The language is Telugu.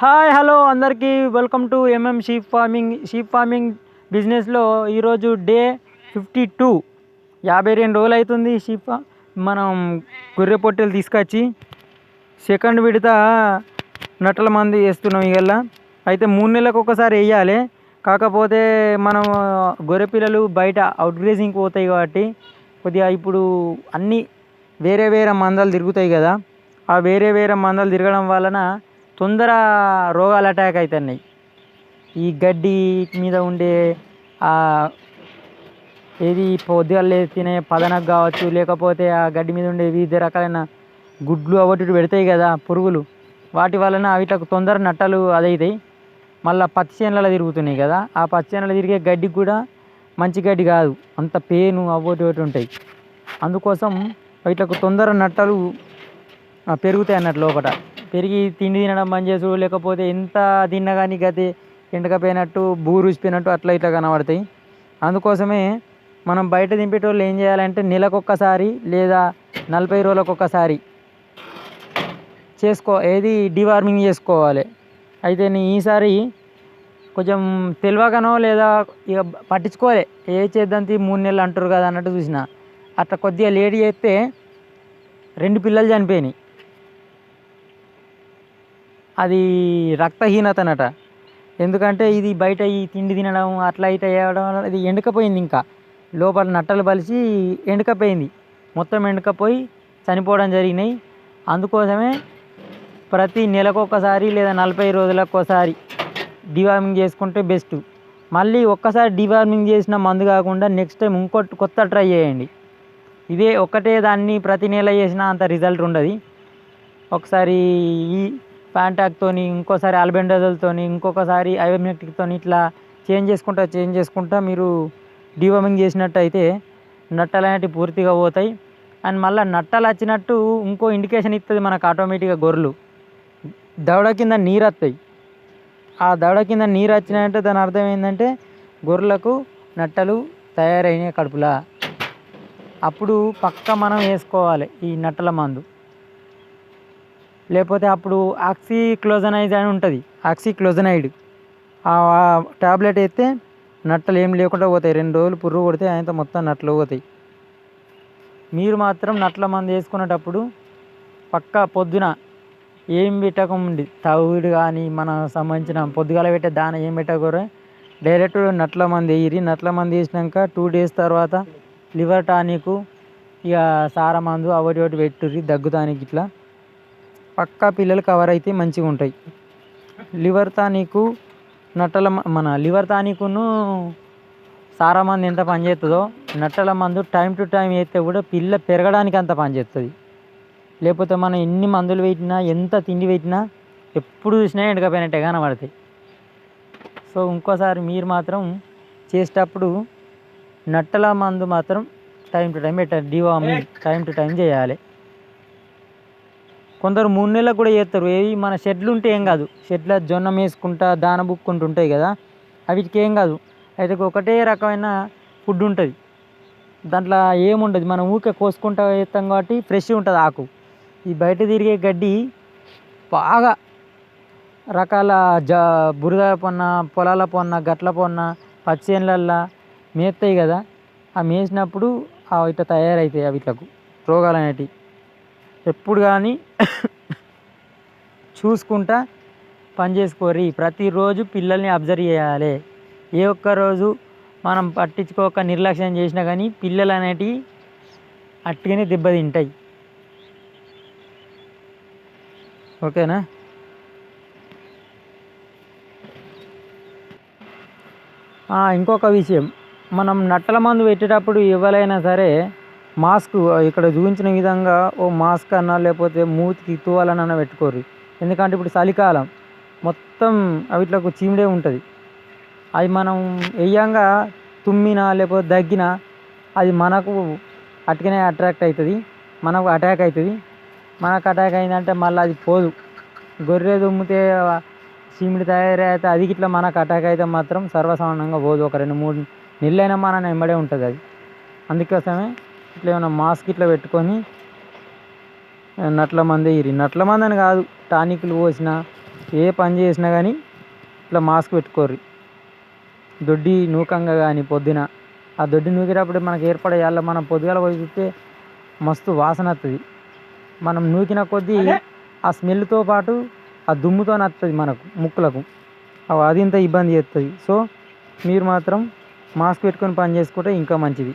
హాయ్ హలో అందరికీ. Welcome to MM sheep farming sheep farming బిజినెస్లో ఈరోజు డే ఫిఫ్టీ టూ. యాభై రెండు రోజులు అవుతుంది షీప్ మనం గొర్రె పొట్టెలు తీసుకొచ్చి సెకండ్ విడత నట్టల మంది వేస్తున్నాం ఇవల్ల అయితే మూడు నెలలకు ఒకసారి వేయాలి. కాకపోతే మనం గొర్రె పిల్లలు బయట అవుట్ గ్రేజింగ్కి పోతాయి కాబట్టి కొద్దిగా ఇప్పుడు అన్నీ వేరే వేరే మందాలు తిరుగుతాయి కదా. ఆ వేరే వేరే మందాలు తిరగడం వలన తొందర రోగాలు అటాక్ అవుతున్నాయి ఈ గడ్డి మీద ఉండే ఏది పొద్దుగాల తినే పదనకు కావచ్చు లేకపోతే ఆ గడ్డి మీద ఉండే వివిధ రకాలైన గుడ్లు అవటి పెడతాయి కదా పురుగులు. వాటి వలన వీటికి తొందర నట్టలు అదవుతాయి మళ్ళీ పచ్చి చేనులలో తిరుగుతున్నాయి కదా ఆ పచ్చి చేనులలో తిరిగే గడ్డికి కూడా మంచి గడ్డి కాదు. అంత పేను అవోటి ఒకటి ఉంటాయి. అందుకోసం వీటికి తొందర నట్టలు పెరుగుతాయి అన్నట్లు లోపల. పెరిగి తిండి తినడం బంద్ చేసుడు లేకపోతే ఎంత తిన్నా కానీ గతి ఎండకపోయినట్టు బూ ఊసిపోయినట్టు అట్లా ఇట్లా కనబడతాయి. అందుకోసమే మనం బయట దింపేటోళ్ళు ఏం చేయాలంటే నెలకొక్కసారి లేదా నలభై రోజులకు ఒక్కసారి చేసుకో ఏది డివార్మింగ్ చేసుకోవాలి. అయితే నేను ఈసారి కొంచెం తెలియకనో లేదా ఇక పట్టించుకోలే ఏ చేద్దాంతి మూడు నెలలు అంటారు కదా అన్నట్టు చూసిన. అట్లా కొద్దిగా లేట్ చేస్తే రెండు పిల్లలు చనిపోయినాయి. అది రక్తహీనతనట. ఎందుకంటే ఇది బయట ఈ తిండి తినడం అట్లా ఇట్లా చేయడం వల్ల ఇది ఎండకపోయింది ఇంకా. లోపల నట్టలు బలిసి ఎండకపోయింది. మొత్తం ఎండకపోయి చనిపోవడం జరిగినాయి. అందుకోసమే ప్రతి నెలకొకసారి లేదా నలభై రోజులకోసారి డివార్మింగ్ చేసుకుంటే బెస్ట్. మళ్ళీ ఒక్కసారి డివార్మింగ్ చేసిన మందు కాకుండా నెక్స్ట్ టైం ఇంకోటి కొత్త ట్రై చేయండి. ఇదే ఒక్కటే దాన్ని ప్రతి నెల చేసినా అంత రిజల్ట్ ఉండదు. ఒకసారి ఈ ప్యాంటాక్తోని ఇంకోసారి ఆల్బెండజల్తోని ఇంకొకసారి ఐవమెక్టిక్తోని ఇట్లా చేంజ్ చేసుకుంటా చేంజ్ చేసుకుంటా మీరు డివార్మింగ్ చేసినట్టయితే నట్టలు అనేటివి పూర్తిగా పోతాయి. అండ్ మళ్ళీ నట్టలు వచ్చినట్టు ఇంకో ఇండికేషన్ ఇస్తుంది మనకు ఆటోమేటిక్గా గొర్రెలు. దవడ కింద నీరు వస్తాయి. ఆ దవడ కింద నీరు వచ్చినాయంటే దాని అర్థం ఏంటంటే గొర్రెలకు నట్టలు తయారైనాయి కడుపులా. అప్పుడు పక్క మనం వేసుకోవాలి ఈ నట్టల మందు. లేకపోతే అప్పుడు ఆక్సిక్లోజనైజ్ అని ఉంటుంది ఆక్సిక్లోజనైడ్. ఆ టాబ్లెట్ అయితే నట్టలు ఏం లేకుండా పోతాయి రెండు రోజులు పురుగు కొడితే ఆయనతో మొత్తం నట్టలు పోతాయి. మీరు మాత్రం నట్ల మంది వేసుకునేటప్పుడు పక్క పొద్దున ఏం పెట్టకముంది తవుడు కానీ మన సంబంధించిన పొద్దుగాల పెట్టే దాన ఏం పెట్టకూడదు. డైరెక్ట్ నట్ల మంది వేయిరి. నట్ల మంది వేసినాక టూ డేస్ తర్వాత లివర్ టానిక్ ఇక సారమందు అవటి ఒకటి పెట్టుర్రి దగ్గుతానికి ఇట్లా. పక్కా పిల్లలు కవర్ అయితే మంచిగా ఉంటాయి. లివర్ తానీకు నట్టల మన లివర్ తానీకును సారా మందు ఎంత పనిచేస్తుందో నట్టల మందు టైం టు టైం వేస్తే కూడా పిల్ల పెరగడానికి అంత పనిచేస్తుంది లేకపోతే మనం ఎన్ని మందులు పెట్టినా ఎంత తిండి పెట్టినా ఎప్పుడు చూసినా ఎండకపోయినట్టే కనబడతాయి. సో ఇంకోసారి మీరు మాత్రం చేసేటప్పుడు నట్టల మందు మాత్రం టైం టు టైం పెట్టాలి డివామింగ్ టైం టు టైం చేయాలి. కొందరు మూడు నెలలకు కూడా చేస్తారు. ఏవి మన షెడ్లు ఉంటే ఏం కాదు. షెడ్ల జొన్న వేసుకుంటా దాన బుక్కుంటూ ఉంటాయి కదా అవిటికి ఏం కాదు. అయితే ఒకటే రకమైన ఫుడ్ ఉంటుంది. దాంట్లో ఏముండదు మనం ఊకే కోసుకుంటా వేస్తాం కాబట్టి ఫ్రెష్ ఉంటుంది ఆకు. ఈ బయట తిరిగే గడ్డి బాగా రకాల జ బురద పొన్న పొలాల పొన్న గట్ల పొన్న పచ్చేన్లల్లా మేస్తాయి కదా ఆ మేసినప్పుడు ఆ ఇట్లా తయారవుతాయి అవి రోగాలు అనేటివి ఎప్పుడు కానీ చూసుకుంటా పని చేసుకోరి ప్రతిరోజు పిల్లల్ని అబ్జర్వ్ చేయాలి. ఏ ఒక్క రోజు మనం పట్టించుకోక నిర్లక్ష్యం చేసినా కానీ పిల్లలు అనేటివి అట్టుగానే దెబ్బతింటాయి. ఓకేనా? ఇంకొక విషయం. మనం నట్టల మందు పెట్టేటప్పుడు ఎవరైనా సరే మాస్క్ ఇక్కడ చూపించిన విధంగా ఓ మాస్క్ అన్నా లేకపోతే మూతికి తువాలనన్నా పెట్టుకోరు ఎందుకంటే ఇప్పుడు చలికాలం మొత్తం అవిట్లకు చీమిడే ఉంటుంది. అది మనం వేయంగా తుమ్మినా లేకపోతే దగ్గినా అది మనకు అటుకనే అట్రాక్ట్ అవుతుంది మనకు అటాక్ అవుతుంది మనకు అటాక్ అయిందంటే మళ్ళీ అది పోదు. గొర్రె దుమ్మితే చీమిడి తయారైతే అది ఇట్లా మనకు అటాక్ అయితే మాత్రం సర్వసాధారణంగా పోదు. ఒక రెండు మూడు నెలలైనా మన వెంబడే ఉంటుంది అది. అందుకోసమే ఇట్లా ఏమైనా మాస్క్ ఇట్లా పెట్టుకొని నట్ల మంది ఇరి నట్ల మంది అని కాదు టానిక్లు పోసిన ఏ పని చేసినా కానీ ఇట్లా మాస్క్ పెట్టుకోర్రి. దొడ్డి నూకంగా కానీ పొద్దున. ఆ దొడ్డి నూకేటప్పుడు మనకు ఏర్పడే అలా మనం పొద్దుగాల పోయి చూస్తే మస్తు వాసన వస్తుంది మనం నూకిన కొద్దీ ఆ స్మెల్తో పాటు ఆ దుమ్ముతో వస్తుంది మనకు ముక్కులకు. అవి అది ఇంత ఇబ్బంది చేస్తుంది సో మీరు మాత్రం మాస్క్ పెట్టుకొని పని చేసుకుంటే ఇంకా మంచిది.